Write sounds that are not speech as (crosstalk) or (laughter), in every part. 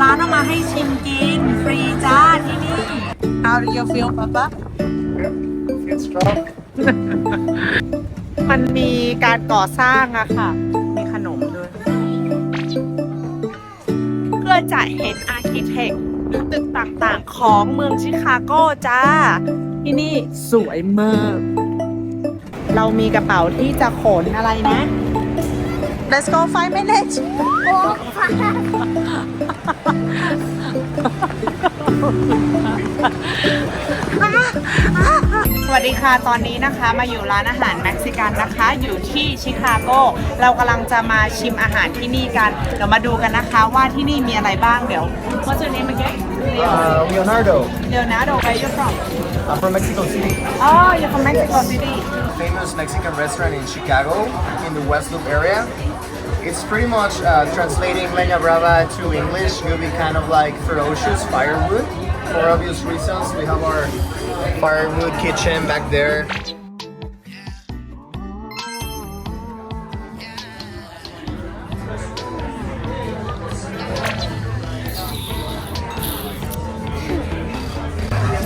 ร้านเอามาให้ชิมกิน ฟรีจ้าที่นี่ How do you feel Papa It's strong. มันมีการก่อสร้างอะค่ะ มีขนมด้วย เพื่อจะเห็นอาร์คิเทคหรือตึกต่างๆ ของเมืองชิคาโกจ้า ที่นี่สวยมาก เรามีกระเป๋าที่จะขนอะไรนะ Let's go five minutes สวัสดีค่ะ ตอนนี้นะคะมาอยู่ร้านอาหารเม็กซิกันนะคะ อยู่ที่ชิคาโก เรากำลังจะมาชิมอาหารที่นี่กัน เดี๋ยวมาดูกันนะคะว่าที่นี่มีอะไรบ้างเดี๋ยว What's your name again Uh, Leonardo. Leonardo where you from I'm from Mexico City. Oh you're from Mexico City Famous Mexican restaurant in Chicago, in the West Loop area. It's pretty much uh, translating Leña Brava to English. Will be kind of like ferocious firewood. For obvious reasons, we have our firewood kitchen back there.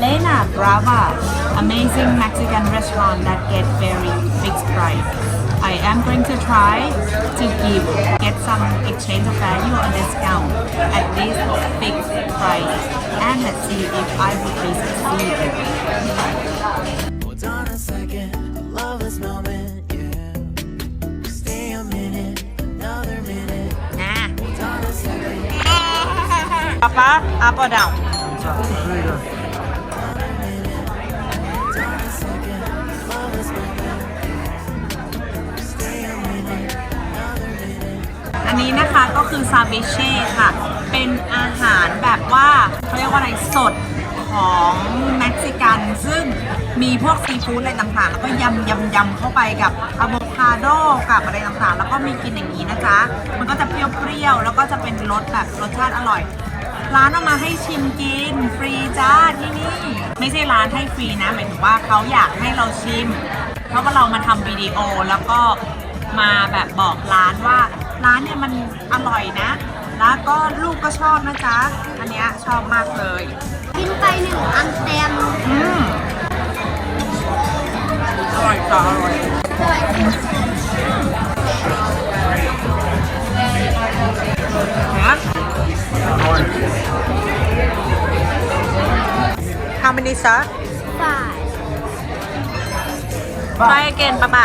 Lena Brava amazing Mexican restaurant that get very fixed price I am going to try to give get some exchange of value or discount at this fixed price. And let's see if I would be succeeding. Hold (laughs) Papa, up or down? ก็คือซาเบเช่ค่ะ เป็นอาหารแบบว่าเขาเรียกว่าอะไรสดของเม็กซิกัน ซึ่งมีพวกซีฟู้ดอะไรต่างๆ แล้วก็ยำยำยำเข้าไปกับอะโวคาโดกับอะไรต่างๆ แล้วก็มีกินอย่างนี้นะจ๊ะ มันก็จะเปรี้ยวๆ แล้วก็จะเป็นรสแบบรสชาติอร่อย ร้านเอามาให้ชิมกินฟรีจ้าที่นี่ ไม่ใช่ร้านให้ฟรีนะ หมายถึงว่าเขาอยากให้เราชิม เพราะว่าเรามาทำวิดีโอแล้วก็มาแบบบอกร้านว่า ร้านเนี่ยมันอร่อยนะ แล้วก็ลูกก็ชอบนะจ๊ะ อันเนี้ยชอบมากเลย กินไปหนึ่งอันเต็มอืมอร่อยจ้ะอร่อยนะ How many sir? ฝ่าย Try again, Papa.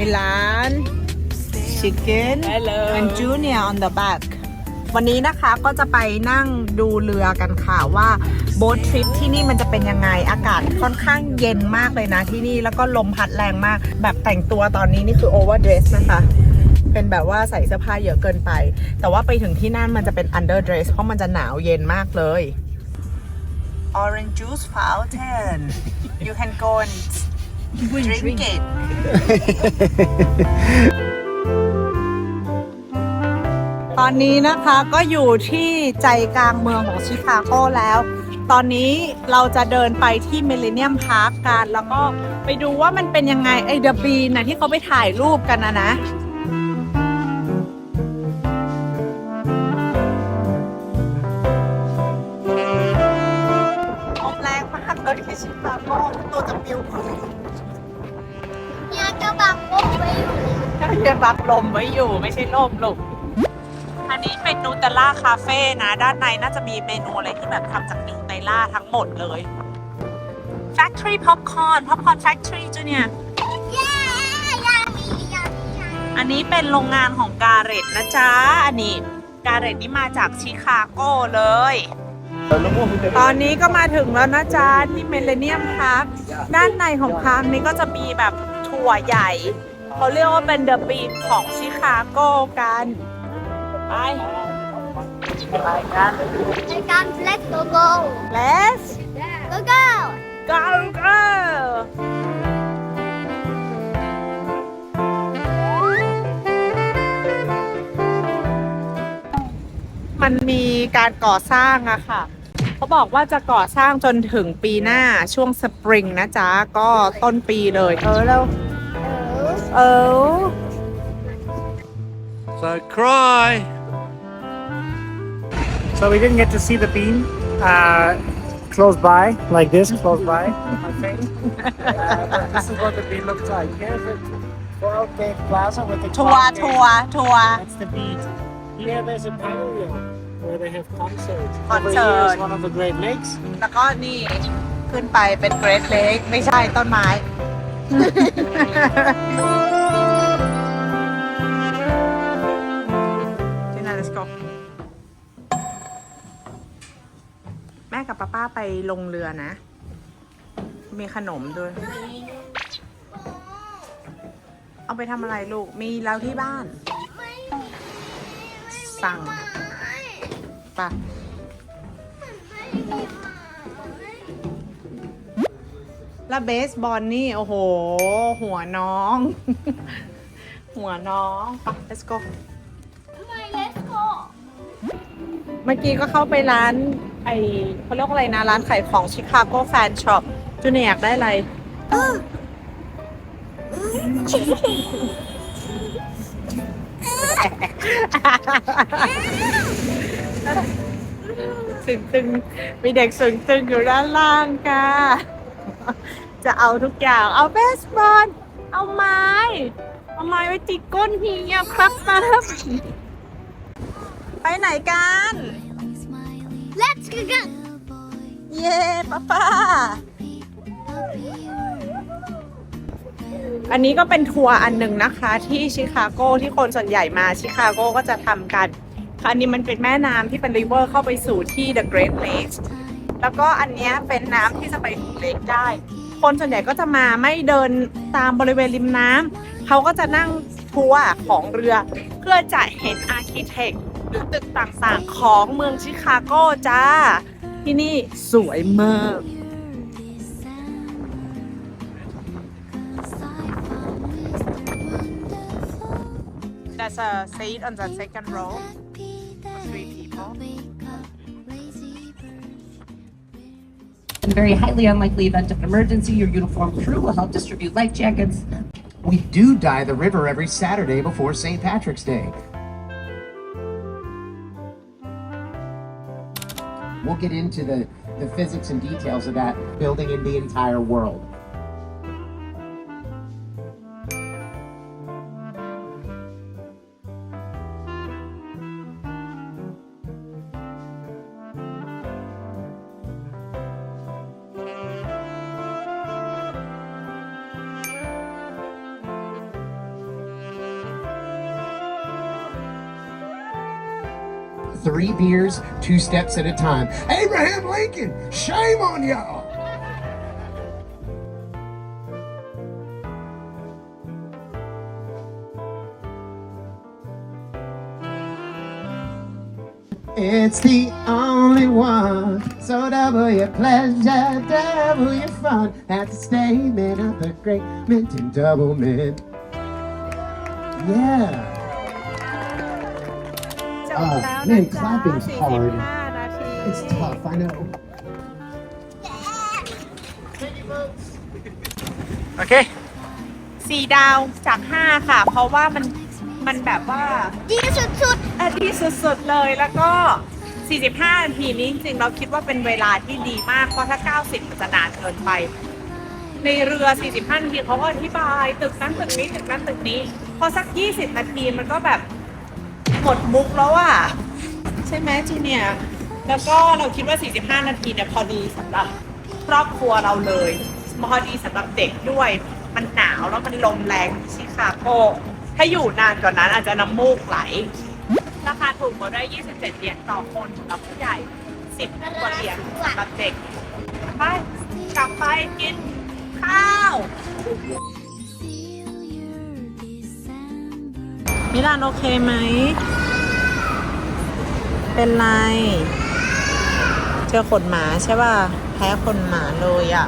Hi. Milan. Chicken. Hello. And Junior on the back. วันนี้นะคะก็จะไปนั่งดูเรือกันค่ะว่าโบ๊ททริปที่นี่มันจะเป็นยังไงอากาศค่อนข้างเย็นมากเลยนะที่นี่แล้วก็ลมพัดแรงมาก แบบแต่งตัวตอนนี้นี่คือโอเวอร์เดรสนะคะ เป็นแบบว่าใส่เสื้อผ้าเยอะเกินไป แต่ว่าไปถึงที่นั่นมันจะเป็น under dress เพราะมันจะหนาวเย็นมากเลย Orange juice fountain you can go and drink it ตอนนี้นะคะก็อยู่ที่ใจกลางเมืองของชิคาโกแล้ว ตอนนี้เราจะเดินไปที่มิลเลนเนียมพาร์คกันแล้วก็ไปดูว่ามันเป็นยังไงไอเดบีนะที่เขาไปถ่ายรูปกันนะนะลมแรงมากเลยที่ชิคาโกตัวจะปิวเนี่ ยกระบังโบไว้อยู่ยังรับลมไว้อยู่ไม่ใช่ลมลูกอันนี้เป็นนูเตลล่าคาเฟ่นะ ด้านในน่าจะมีเมนูอะไรที่แบบทำจากนูเตลล่าทั้งหมดเลย Factory Popcorn Popcorn Factory จูเนี่ย เย้ยามียามียามีอันนี้เป็นโรงงานของการเรตนะจ๊ะ อันนี้การเรตนี่มาจากชิคาโกเลย ตอนนี้ก็มาถึงแล้วนะจ๊ะที่เมเลเนียมพาร์คด้านในของพาร์คนี้ก็จะมีแบบ ถั่วใหญ่ เขาเรียกว่าเป็นเดอะบีนของชิคาโกกัน ไป ไปกันในการ let's go go let's go go go go มันมีการก่อสร้างอะค่ะ เขาบอกว่าจะก่อสร้างจนถึงปีหน้าช่วงสปริงนะจ๊ะ ก็ต้นปีเลย เออแล้ว เออ So cry. So we didn't get to see the bean uh, close by, like this, close by my face. Uh, but this is what the bean looks like. Here's the Coral Cave Plaza with the ทัวร์ clock ทัวร์ทัวร์ That's the bean. Here there's a pavilion where they have concerts. Over Concert. here is one of the Great Lakes. แล้วก็นี่ขึ้นไปเป็นเกรดเล็กไม่ใช่ต้นไม้ (laughs) ป้าป้าไปลงเรือนะ มีขนมด้วย เอาไปทำอะไรลูก มีแล้วที่บ้าน สั่งปะแล้วเบสบอลนี่ โอ้โห หัวน้อง หัวน้องไป let's go ทำไม let's go เมื่อกี้ก็เข้าไปร้าน ไอเขาเรียกว่าอะไรนะ ร้านขายของชิคาโกแฟนช็อปจูเนียอยากได้อะไร สึงตึงมีเด็กสึงตึงอยู่ด้านล่างค่ะ จะเอาทุกอย่าง เอาเบสบอล เอาไม้ เอาไม้ไว้จิกก้นเฮียครับครับ ไปไหนกัน let's go go เย้ป้าป้า อันนี้ก็เป็นทัวร์อันหนึ่งนะคะ ที่ชิคาโกที่คนส่วนใหญ่มาชิคาโกก็จะทำกันค่ะอันนี้มันเป็นแม่น้ำที่เป็นริเวอร์เข้าไปสู่ที่ The Great Lakes แล้วก็อันเนี้ยเป็นน้ำที่จะไปถึงเลกได้ คนส่วนใหญ่ก็จะมาไม่เดินตามบริเวณริมน้ำเขาก็จะนั่งทัวร์ของเรือเพื่อจะเห็นอาร์เคเต็ก หรือตึกต่างๆของเมืองชิคาโกจ้า ที่นี่สวยมาก There's a seat on the second row for three people. In a very highly unlikely event of an emergency, your uniformed crew will help distribute life jackets. We do dye the river every Saturday before St. Patrick's Day. We'll get into the, the physics and details of that building in the entire world. Three beers, two steps at a time. Abraham Lincoln, shame on y'all! It's the only one. So double your pleasure, double your fun. That's a statement of the great Minton Doublemint. Yeah. จบ แล้ว Ah, นะ man, จ๊ะ clapping's hard. 45นาที It's tough, I know. โอเค สี่ดาวจาก5ค่ะ เพราะว่ามันมันแบบว่าดีสุดอันดีสุดๆเลยแล้วก็ 45นาทีนี้จริงๆเราคิดว่าเป็นเวลาที่ดีมาก เพราะถ้า 90มันจะนานเกินไป ในเรือ 45นาทีเขาก็อธิบาย ตึกนั้นตึกนี้ตึกนั้นตึกนี้ พอสัก 20 นาทีมันก็แบบ หมดมุกแล้วอะใช่ไหมจูเนียร์แล้วก็เราคิดว่า 45 นาทีเนี่ยพอดีสำหรับครอบครัวเราเลยพอดีสำหรับเด็กด้วย มันหนาวแล้วมันลมแรงที่ชิคาโก ถ้าอยู่นานกว่านั้นอาจจะน้ำมูกไหล ราคาถูกกว่าได้ 27 เหรียญต่อคนสำหรับผู้ใหญ่ 10กว่าเหรียญสำหรับเด็ก ไป กลับไปกินข้าว มิลานโอเคไหม เป็นไร เจอขนหมาใช่ป่ะ แพ้ขนหมาเลยอะ่ะ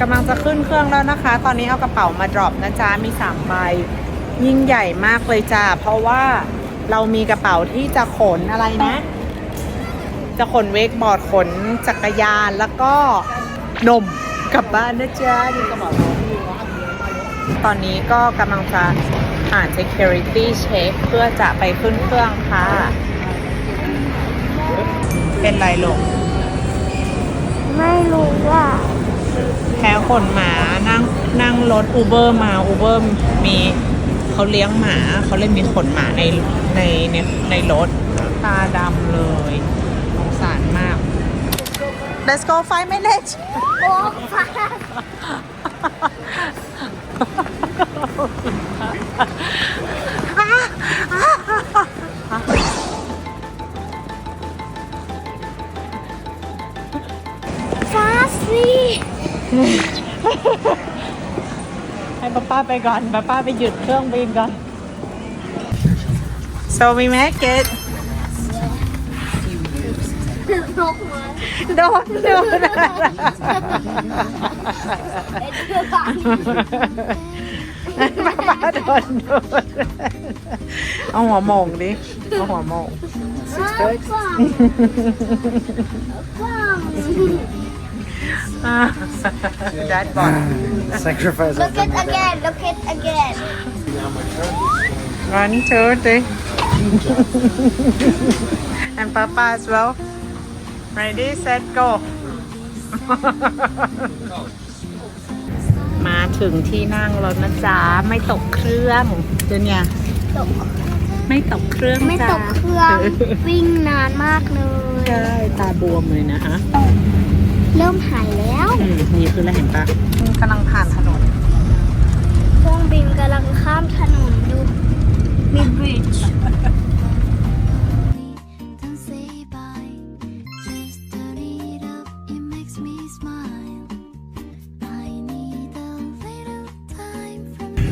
กำลังจะขึ้นเครื่องแล้วนะคะ ตอนนี้เอากระเป๋ามาดรอปนะจ๊ะ มีสามใบ ยิ่งใหญ่มากเลยจ้า เพราะว่าเรามีกระเป๋าที่จะขนอะไรนะ จะขนเวกบอร์ดขนจักรยานแล้วก็นมกลับบ้านนะจ๊ะนี่กระเป๋าเราตอนนี้ก็กำลังจะ ผ่าน security check เพื่อจะไปขึ้นเครื่องค่ะ เป็นไรลง ไม่รู้ว่า แพ้ขนหมานั่งนั่งรถอูเบอร์มาอูเบอร์มีเขาเลี้ยงหมาเขาเลยมีขนหมาในในในในรถตาดำเลยสงสารมาก Let's go five minutes โอ้ฟ้า ฟ้าสิให้ป้าป้าไปก่อนป้าป้าไปหยุดเครื่องบินก่อน so we make it นกมาโดนโดน ป้าป้าโดนโดนเอาหัวโมงดิ เอาหัวโมง กว้างกว้าง Dad bought (laughs) Sacrifice. Look it again look it again one two three and Papa as well ready set go (laughs) มาถึงที่นั่งแล้วนะจ๊ะไม่ตกเครื่องเจนเนี่ยตกไม่ตกเครื่องไม่ตจ้ะกเครื่องวิ่งนานมากเลยใช่ตาบวมเลยนะฮะเริ่มหายแล้วอืมนี่คืออะไรเห็นปะกำลังผ่านถนนเครื่องบินกำลังข้ามถนนดูมีบริดจ์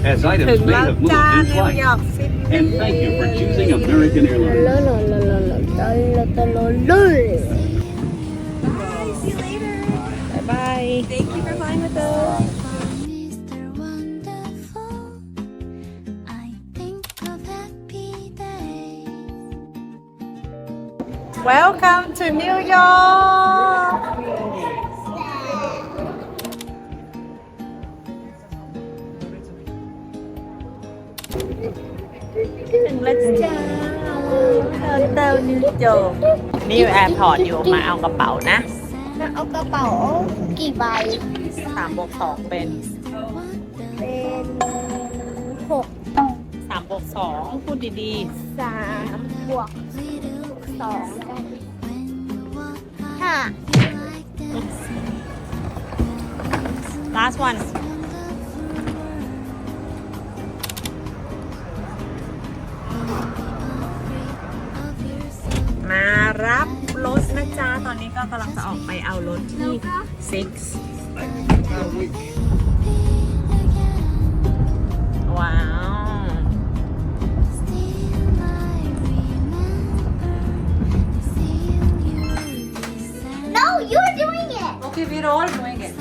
as items may have moved in flight. And thank you for choosing American Airlines. Bye, see you later. Bye bye. Thank you for flying with us. Welcome to New York! เตานิวยอร์กนี่อยู่แอร์พอร์ตอยู่มาเอากระเป๋านะเอากระเป๋ากี่ใบสามบวกสองเป็นเป็นหกสามบวกสองพูดดีสามบวกสองกันห้า ๆ last one ไปเอารถที่ six ว้าว Still I remember seeing you descend No you're doing it Okay we're all doing it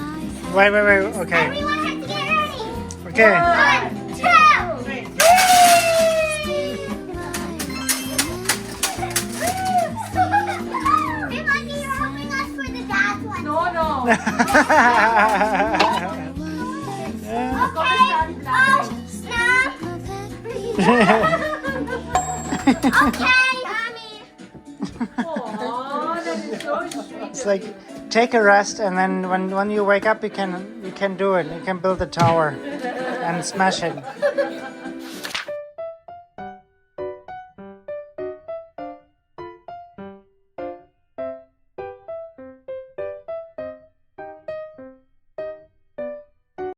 Wait, wait, wait. Okay. everyone has to get ready Okay. one (laughs) It's like take a rest, and then when when you wake up, you can you can do it. You can build a tower and smash it.